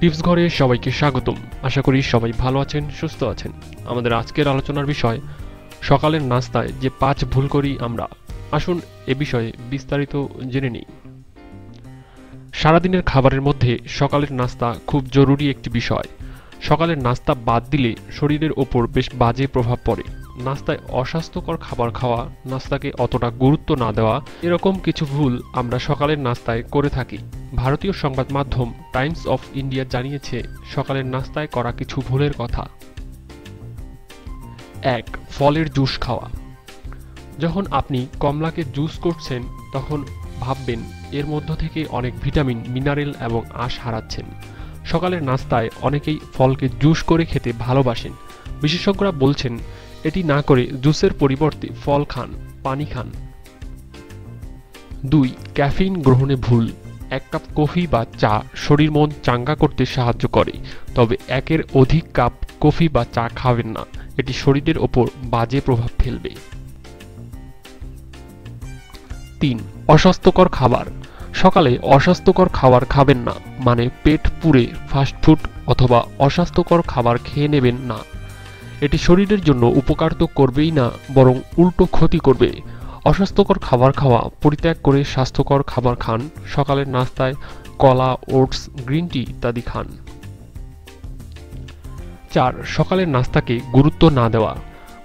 Tips ঘরে সবাইকে স্বাগতম। আশা করি সবাই ভালো আছেন, সুস্থ আছেন। আমাদের আজকের আলোচনার বিষয়, সকালের নাস্তায় যে পাঁচ ভুল করি আমরা। আসুন এ বিষয়ে বিস্তারিত জেনে নিই। সারাদিনের খাবারের মধ্যে সকালের নাস্তা খুব জরুরি একটি বিষয়। সকালের নাস্তা বাদ দিলে শরীরের ওপর বেশ বাজে প্রভাব পড়ে। নাস্তায় অস্বাস্থ্যকর খাবার খাওয়া, নাস্তাকে অতটা গুরুত্ব না দেওয়া, এরকম কিছু ভুল আমরা সকালের নাস্তায় করে থাকি। ভারতীয় সংবাদ মাধ্যম টাইমস অফ ইন্ডিয়া জানিয়েছে, সকালের নাস্তায় করা কিছু ভুলের কথা। এক, ফলের জুস খাওয়া। যখন আপনি কমলাকে জুস করছেন, তখন ভাববেন এর মধ্য থেকে অনেক ভিটামিন, মিনারেল এবং আঁশ হারাচ্ছেন। সকালের নাস্তায় অনেকেই ফলকে জুস করে খেতে ভালোবাসেন। বিশেষজ্ঞরা বলছেন এটি না করে জুসের পরিবর্তে ফল খান, পানি খান। দুই, ক্যাফিন গ্রহণে ভুল। এক কাপ কফি বা চা শরীর মন চাঙ্গা করতে সাহায্য করে, তবে একের অধিক কাপ কফি বা চা খাবেন না। এটি শরীরের ওপর বাজে প্রভাব ফেলবে। তিন, অস্বাস্থ্যকর খাবার। সকালে অস্বাস্থ্যকর খাবার খাবেন না মানে পেট পুড়ে ফাস্টফুড অথবা অস্বাস্থ্যকর খাবার খেয়ে নেবেন না। এটি শরীরের জন্য উপকার তো করবেই না, বরং উল্টো ক্ষতি করবে। অস্বাস্থ্যকর খাবার খাওয়া, পরিত্যাগ করে স্বাস্থ্যকর খাবার খান, সকালের নাস্তায় কলা, ওটস, গ্রিন টি ইত্যাদি খান। চার, সকালের নাস্তাকে গুরুত্ব না দেওয়া।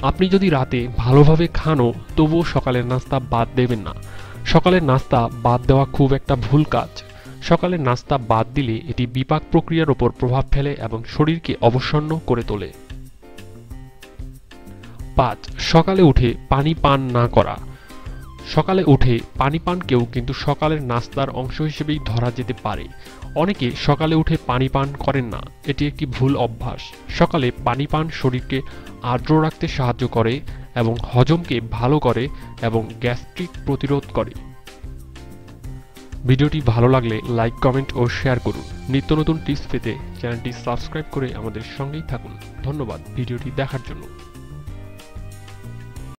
আপনি যদি রাতে ভালোভাবে খানও, তবুও সকালের নাস্তা বাদ দেবেন না। সকালের নাস্তা বাদ দেওয়া খুব একটা ভুল কাজ। সকালের নাস্তা বাদ দিলে এটি বিপাক প্রক্রিয়ার ওপর প্রভাব ফেলে এবং শরীরকে অবসন্ন করে তোলে। পাঁচ সকালে উঠে পানি পান না করা। সকালে উঠে পানি পানকেও কিন্তু সকালের নাস্তার অংশ হিসেবেই ধরা যেতে পারে। অনেকে সকালে উঠে পানি পান করেন না। এটি একটি ভুল অভ্যাস। সকালে পানি পান শরীরকে আর্দ্র রাখতে সাহায্য করে এবং হজমকে ভালো করে এবং গ্যাস্ট্রিক প্রতিরোধ করে। ভিডিওটি ভালো লাগলে লাইক, কমেন্ট ও শেয়ার করুন। নিত্য নতুন টিপস পেতে চ্যানেলটি সাবস্ক্রাইব করে আমাদের সঙ্গেই থাকুন। ধন্যবাদ ভিডিওটি দেখার জন্য।